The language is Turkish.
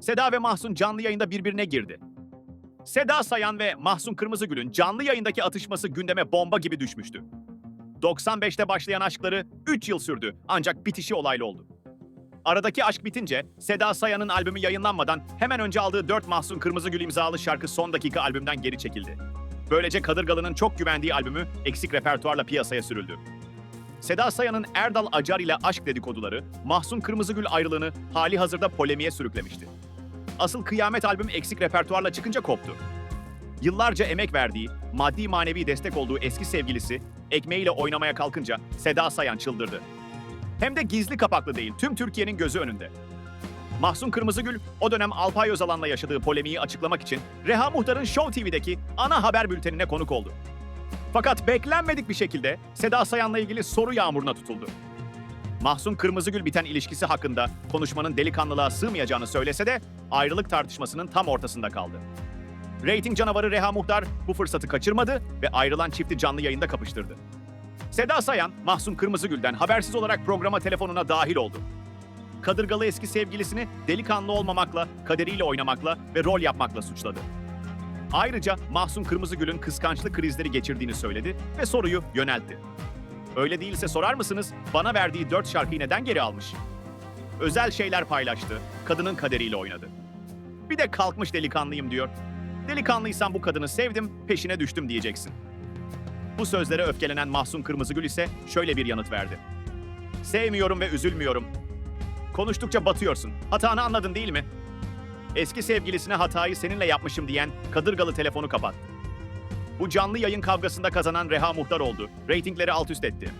Seda ve Mahsun canlı yayında birbirine girdi. Seda Sayan ve Mahsun Kırmızıgül'ün canlı yayındaki atışması gündeme bomba gibi düşmüştü. 95'te başlayan aşkları 3 yıl sürdü ancak bitişi olaylı oldu. Aradaki aşk bitince Seda Sayan'ın albümü yayınlanmadan hemen önce aldığı 4 Mahsun Kırmızıgül imzalı şarkı son dakika albümden geri çekildi. Böylece Kadırgalı'nın çok güvendiği albümü eksik repertuarla piyasaya sürüldü. Seda Sayan'ın Erdal Acar ile aşk dedikoduları, Mahsun Kırmızıgül ayrılığını hali hazırda polemiğe sürüklemişti. Asıl Kıyamet albüm eksik repertuarla çıkınca koptu. Yıllarca emek verdiği, maddi manevi destek olduğu eski sevgilisi, ekmeğiyle oynamaya kalkınca Seda Sayan çıldırdı. Hem de gizli kapaklı değil, tüm Türkiye'nin gözü önünde. Mahsun Kırmızıgül, o dönem Alpay Özalan'la yaşadığı polemiği açıklamak için Reha Muhtar'ın Show TV'deki ana haber bültenine konuk oldu. Fakat beklenmedik bir şekilde Seda Sayan'la ilgili soru yağmuruna tutuldu. Mahsun Kırmızıgül biten ilişkisi hakkında konuşmanın delikanlılığa sığmayacağını söylese de ayrılık tartışmasının tam ortasında kaldı. Rating canavarı Reha Muhtar bu fırsatı kaçırmadı ve ayrılan çifti canlı yayında kapıştırdı. Seda Sayan, Mahsun Kırmızıgül'den habersiz olarak programa telefonuna dahil oldu. Kadırgalı eski sevgilisini delikanlı olmamakla, kaderiyle oynamakla ve rol yapmakla suçladı. Ayrıca Mahsun Kırmızıgül'ün kıskançlık krizleri geçirdiğini söyledi ve soruyu yöneltti. Öyle değilse sorar mısınız, bana verdiği dört şarkıyı neden geri almış? Özel şeyler paylaştı, kadının kaderiyle oynadı. Bir de kalkmış delikanlıyım diyor. Delikanlıysam bu kadını sevdim, peşine düştüm diyeceksin. Bu sözlere öfkelenen Mahsun Kırmızıgül ise şöyle bir yanıt verdi. Sevmiyorum ve üzülmüyorum. Konuştukça batıyorsun. Hatanı anladın değil mi? Eski sevgilisine hatayı seninle yapmışım diyen Kadırgalı telefonu kapattı. Bu canlı yayın kavgasında kazanan Reha Muhtar oldu. Ratingleri alt üst etti.